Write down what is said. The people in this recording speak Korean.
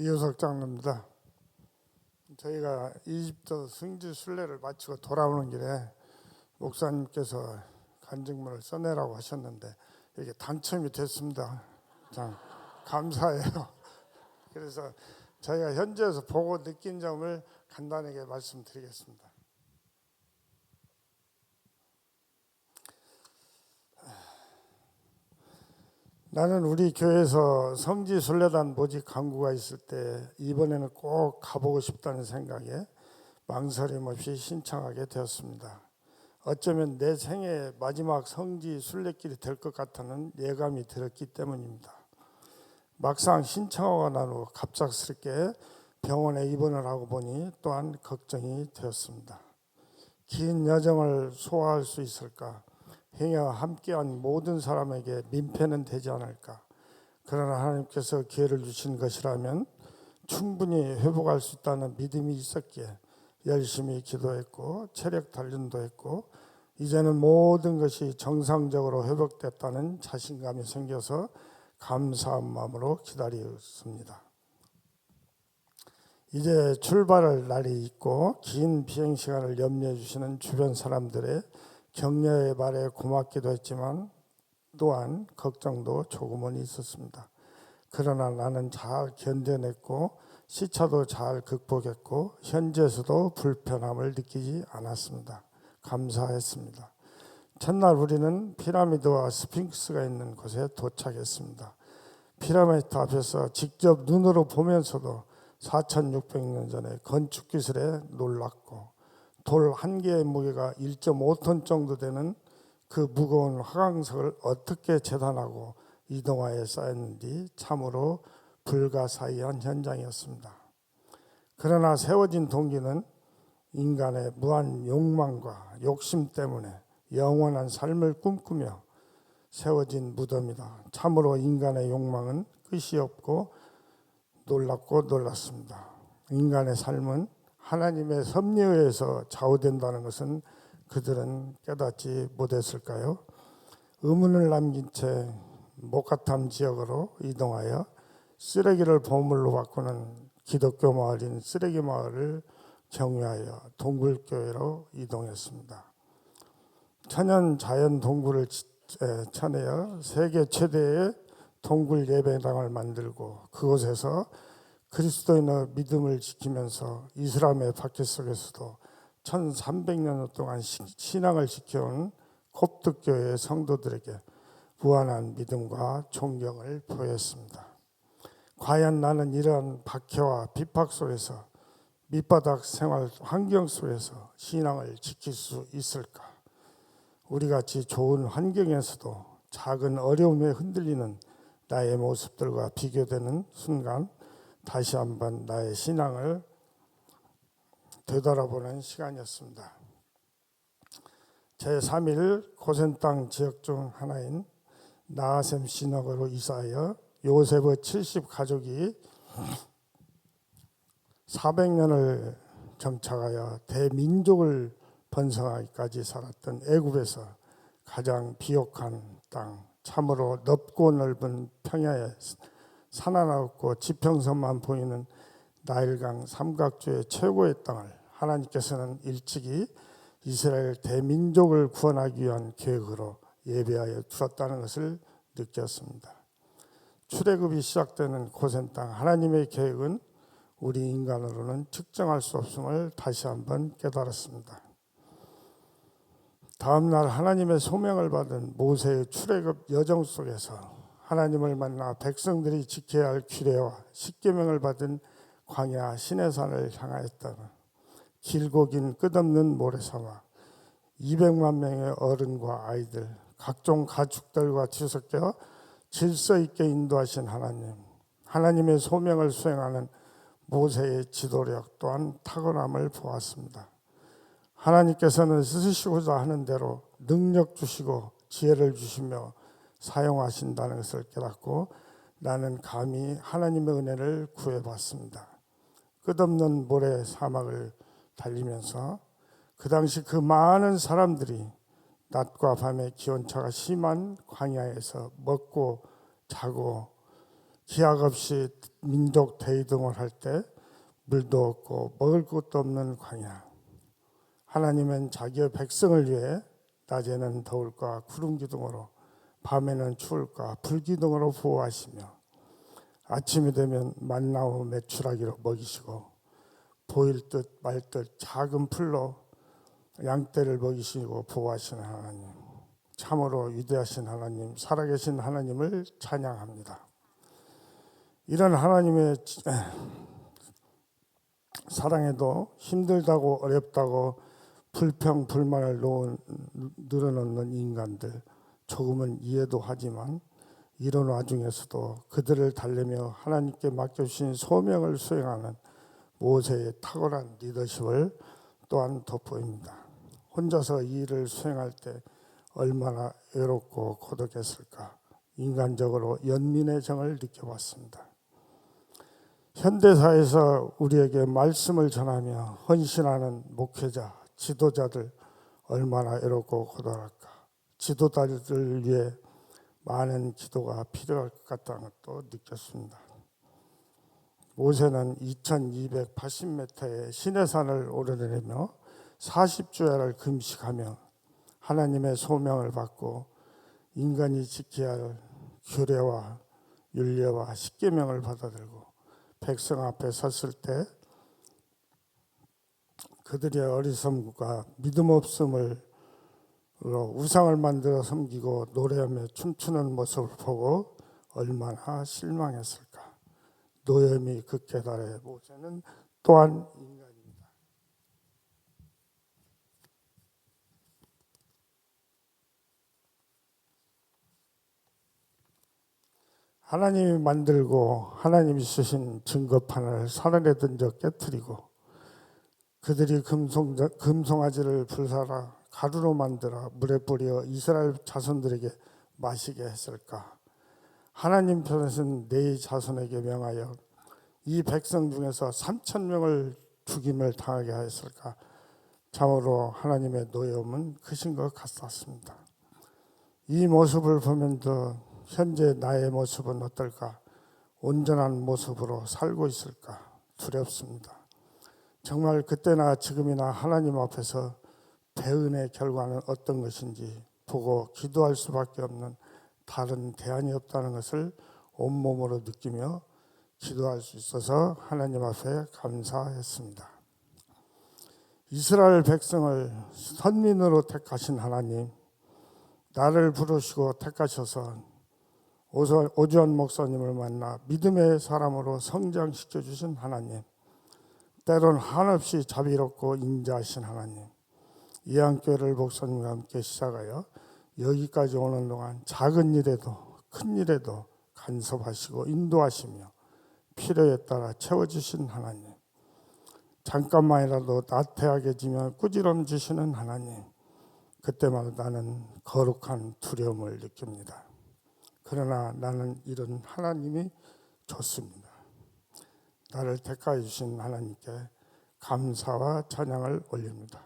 이효석 장로입니다. 저희가 이집트 승지 순례를 마치고 돌아오는 길에 목사님께서 간증문을 써내라고 하셨는데 이게 당첨이 됐습니다. 참 감사해요. 그래서 저희가 현지에서 보고 느낀 점을 간단하게 말씀드리겠습니다. 나는 우리 교회에서 성지 순례단 모집 강구가 있을 때 이번에는 꼭 가보고 싶다는 생각에 망설임 없이 신청하게 되었습니다. 어쩌면 내 생애 마지막 성지 순례길이 될 것 같다는 예감이 들었기 때문입니다. 막상 신청하고 난 후 갑작스럽게 병원에 입원을 하고 보니 또한 걱정이 되었습니다. 긴 여정을 소화할 수 있을까? 행여와 함께한 모든 사람에게 민폐는 되지 않을까? 그러나 하나님께서 기회를 주신 것이라면 충분히 회복할 수 있다는 믿음이 있었기에 열심히 기도했고 체력 단련도 했고 이제는 모든 것이 정상적으로 회복됐다는 자신감이 생겨서 감사한 마음으로 기다렸습니다. 이제 출발할 날이 있고 긴 비행 시간을 염려해 주시는 주변 사람들의 격려의 말에 고맙기도 했지만 또한 걱정도 조금은 있었습니다. 그러나 나는 잘 견뎌냈고 시차도 잘 극복했고 현재에서도 불편함을 느끼지 않았습니다. 감사했습니다. 첫날 우리는 피라미드와 스핑크스가 있는 곳에 도착했습니다. 피라미드 앞에서 직접 눈으로 보면서도 4,600년 전에 건축 기술에 놀랐고 돌 한 개의 무게가 1.5톤 정도 되는 그 무거운 화강석을 어떻게 재단하고 이동하에 쌓였는지 참으로 불가사의한 현장이었습니다. 그러나 세워진 동기는 인간의 무한 욕망과 욕심 때문에 영원한 삶을 꿈꾸며 세워진 무덤이다. 참으로 인간의 욕망은 끝이 없고 놀랍고 놀랐습니다. 인간의 삶은 하나님의 섭리에 의해서 좌우된다는 것은 그들은 깨닫지 못했을까요? 의문을 남긴 채 목가탐 지역으로 이동하여 쓰레기를 보물로 바꾸는 기독교 마을인 쓰레기 마을을 경유하여 동굴교회로 이동했습니다. 천연 자연 동굴을 쳐내어 세계 최대의 동굴 예배당을 만들고 그곳에서 그리스도인의 믿음을 지키면서 이슬람의 박해 속에서도 1300년 동안 신앙을 지켜온 콥트교회 성도들에게 무한한 믿음과 존경을 보였습니다. 과연 나는 이러한 박해와 비박 속에서 밑바닥 생활 환경 속에서 신앙을 지킬 수 있을까? 우리 같이 좋은 환경에서도 작은 어려움에 흔들리는 나의 모습들과 비교되는 순간 다시 한번 나의 신앙을 되돌아보는 시간이었습니다. 제3일 고센 땅 지역 중 하나인 나하셈 시너거로 이사하여 요셉의 70 가족이 400년을 정착하여 대민족을 번성하기까지 살았던 애굽에서 가장 비옥한 땅, 참으로 넓고 넓은 평야에 산 하나 없고 지평선만 보이는 나일강 삼각주의 최고의 땅을 하나님께서는 일찍이 이스라엘 대민족을 구원하기 위한 계획으로 예배하여 두었다는 것을 느꼈습니다. 출애굽이 시작되는 고센 땅 하나님의 계획은 우리 인간으로는 측정할 수 없음을 다시 한번 깨달았습니다. 다음 날 하나님의 소명을 받은 모세의 출애굽 여정 속에서 하나님을 만나 백성들이 지켜야 할 규례와 십계명을 받은 광야 시내산을 향하였다. 길고 긴 끝없는 모래사막 200만 명의 어른과 아이들 각종 가축들과 뒤섞여 질서 있게 인도하신 하나님 하나님의 소명을 수행하는 모세의 지도력 또한 탁월함을 보았습니다. 하나님께서는 쓰시고자 하는 대로 능력 주시고 지혜를 주시며 사용하신다는 것을 깨닫고 나는 감히 하나님의 은혜를 구해봤습니다. 끝없는 모래 사막을 달리면서 그 당시 그 많은 사람들이 낮과 밤의 기온차가 심한 광야에서 먹고 자고 기약 없이 민족 대이동을 할 때 물도 없고 먹을 것도 없는 광야. 하나님은 자기의 백성을 위해 낮에는 더울까 구름 기둥으로 밤에는 추울까 불 기둥으로 보호하시며 아침이 되면 만나고 매출하기로 먹이시고 보일 듯 말 듯 작은 풀로 양떼를 먹이시고 보호하시는 하나님 참으로 위대하신 하나님 살아계신 하나님을 찬양합니다. 이런 하나님의 사랑에도 힘들다고 어렵다고 불평 불만을 놓은, 늘어놓는 인간들 조금은 이해도 하지만 이런 와중에서도 그들을 달래며 하나님께 맡겨주신 소명을 수행하는 모세의 탁월한 리더십을 또한 돋보입니다. 혼자서 이 일을 수행할 때 얼마나 외롭고 고독했을까 인간적으로 연민의 정을 느껴봤습니다. 현대사에서 우리에게 말씀을 전하며 헌신하는 목회자, 지도자들 얼마나 외롭고 고독할까. 지도자들을 위해 많은 기도가 필요할 것 같다는 것도 느꼈습니다. 모세는 2280m의 시내산을 오르내리며 40주야를 금식하며 하나님의 소명을 받고 인간이 지켜야 할 규례와 윤례와 십계명을 받아들고 백성 앞에 섰을 때 그들의 어리석음과 믿음 없음을 우상을 만들어 섬기고 노래하며 춤추는 모습을 보고 얼마나 실망했을까. 노염이 그 깨달에 모세는 또한 인간입니다. 하나님이 만들고 하나님이 쓰신 증거판을 산안에 던져 깨뜨리고 그들이 금송, 금송아지를 불사라 가루로 만들어 물에 뿌려 이스라엘 자손들에게 마시게 했을까? 하나님 편에서는 네 자손에게 명하여 이 백성 중에서 3천 명을 죽임을 당하게 하였을까? 참으로 하나님의 노여움은 크신 것 같았습니다. 이 모습을 보면서 현재 나의 모습은 어떨까? 온전한 모습으로 살고 있을까? 두렵습니다. 정말 그때나 지금이나 하나님 앞에서 대은의 결과는 어떤 것인지 보고 기도할 수밖에 없는 다른 대안이 없다는 것을 온몸으로 느끼며 기도할 수 있어서 하나님 앞에 감사했습니다. 이스라엘 백성을 선민으로 택하신 하나님, 나를 부르시고 택하셔서 오주환 목사님을 만나 믿음의 사람으로 성장시켜 주신 하나님, 때론 한없이 자비롭고 인자하신 하나님, 이한교회를 목사님과 함께 시작하여 여기까지 오는 동안 작은 일에도 큰 일에도 간섭하시고 인도하시며 필요에 따라 채워주신 하나님 잠깐만이라도 나태하게 지면 꾸지럼 주시는 하나님 그때마다 나는 거룩한 두려움을 느낍니다. 그러나 나는 이런 하나님이 좋습니다. 나를 택하여 주신 하나님께 감사와 찬양을 올립니다.